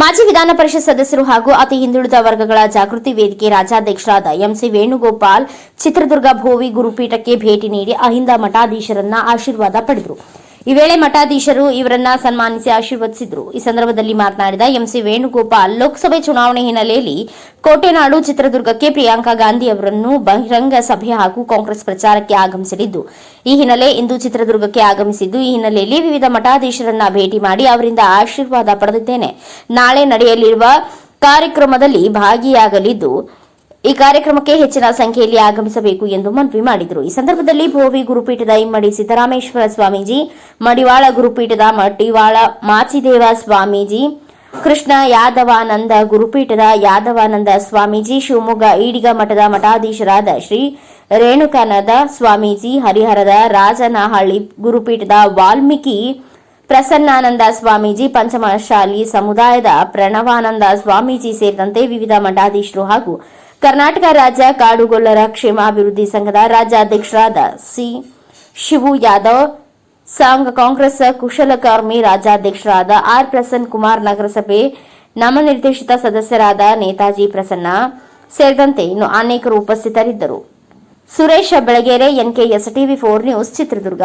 ಮಾಜಿ ವಿಧಾನ ಪರಿಷತ್ ಸದಸ್ಯರು ಹಾಗೂ ಅತಿ ಹಿಂದುಳಿದ ವರ್ಗಗಳ ಜಾಗೃತಿ ವೇದಿಕೆ ರಾಜ್ಯಾಧ್ಯಕ್ಷರಾದ ಎಂಸಿ ವೇಣುಗೋಪಾಲ್ ಚಿತ್ರದುರ್ಗ ಭೋವಿ ಗುರುಪೀಠಕ್ಕೆ ಭೇಟಿ ನೀಡಿ ಅಹಿಂದ ಮಠಾಧೀಶರನ್ನ ಆಶೀರ್ವಾದ ಪಡೆದರು. ಈ ವೇಳೆ ಮಠಾಧೀಶರು ಇವರನ್ನ ಸನ್ಮಾನಿಸಿ ಆಶೀರ್ವದಿಸಿದ್ರು. ಈ ಸಂದರ್ಭದಲ್ಲಿ ಮಾತನಾಡಿದ ಎಂಸಿ ವೇಣುಗೋಪಾಲ್, ಲೋಕಸಭೆ ಚುನಾವಣೆ ಹಿನ್ನೆಲೆಯಲ್ಲಿ ಕೋಟೆನಾಡು ಚಿತ್ರದುರ್ಗಕ್ಕೆ ಪ್ರಿಯಾಂಕಾ ಗಾಂಧಿ ಅವರನ್ನು ಬಹಿರಂಗ ಸಭೆ ಹಾಗೂ ಕಾಂಗ್ರೆಸ್ ಪ್ರಚಾರಕ್ಕೆ ಆಗಮಿಸಲಿದ್ದು, ಈ ಹಿನ್ನೆಲೆ ಇಂದು ಚಿತ್ರದುರ್ಗಕ್ಕೆ ಆಗಮಿಸಿದ್ದು, ಈ ಹಿನ್ನೆಲೆಯಲ್ಲಿ ವಿವಿಧ ಮಠಾಧೀಶರನ್ನ ಭೇಟಿ ಮಾಡಿ ಅವರಿಂದ ಆಶೀರ್ವಾದ ಪಡೆದಿದ್ದೇನೆ. ನಾಳೆ ನಡೆಯಲಿರುವ ಕಾರ್ಯಕ್ರಮದಲ್ಲಿ ಭಾಗಿಯಾಗಲಿದ್ದು ಈ ಕಾರ್ಯಕ್ರಮಕ್ಕೆ ಹೆಚ್ಚಿನ ಸಂಖ್ಯೆಯಲ್ಲಿ ಆಗಮಿಸಬೇಕು ಎಂದು ಮನವಿ ಮಾಡಿದರು. ಈ ಸಂದರ್ಭದಲ್ಲಿ ಭೋವಿ ಗುರುಪೀಠದ ಇಮ್ಮಡಿ ಸಿದ್ದರಾಮೇಶ್ವರ ಸ್ವಾಮೀಜಿ, ಮಡಿವಾಳ ಗುರುಪೀಠದ ಮಡಿವಾಳ ಮಾಚಿದೇವ ಸ್ವಾಮೀಜಿ, ಕೃಷ್ಣ ಯಾದವಾನಂದ ಗುರುಪೀಠದ ಯಾದವಾನಂದ ಸ್ವಾಮೀಜಿ, ಶಿವಮೊಗ್ಗ ಈಡಿಗ ಮಠದ ಮಠಾಧೀಶರಾದ ಶ್ರೀ ರೇಣುಕನದ ಸ್ವಾಮೀಜಿ, ಹರಿಹರದ ರಾಜನಹಳ್ಳಿ ಗುರುಪೀಠದ ವಾಲ್ಮೀಕಿ ಪ್ರಸನ್ನಾನಂದ ಸ್ವಾಮೀಜಿ ಪಂಚಮಶಾಲಿ ಸಮುದಾಯದ ಪ್ರಣವಾನಂದ ಸ್ವಾಮೀಜಿ ಸೇರಿದಂತೆ ವಿವಿಧ ಮಠಾಧೀಶರು ಹಾಗೂ ಕರ್ನಾಟಕ ರಾಜ್ಯ ಕಾಡುಗೊಲ್ಲರ ಕ್ಷೇಮಾಭಿವೃದ್ಧಿ ಸಂಘದ ರಾಜ್ಯಾಧ್ಯಕ್ಷರಾದ ಸಿ. ಶಿವು ಯಾದವ್, ಸಂಘ ಕಾಂಗ್ರೆಸ್ ಕುಶಲಕರ್ಮಿ ರಾಜ್ಯಾಧ್ಯಕ್ಷರಾದ ಆರ್. ಪ್ರಸನ್ನ ಕುಮಾರ್ ನಗರಸಭೆ ನಾಮನಿರ್ದೇಶಿತ ಸದಸ್ಯರಾದ ನೇತಾಜಿ ಪ್ರಸನ್ನ ಸೇರಿದಂತೆ ಇನ್ನು ಅನೇಕರು ಉಪಸ್ಥಿತರಿದ್ದರು. Suresh Belagere NKS TV four news, Chitradurga.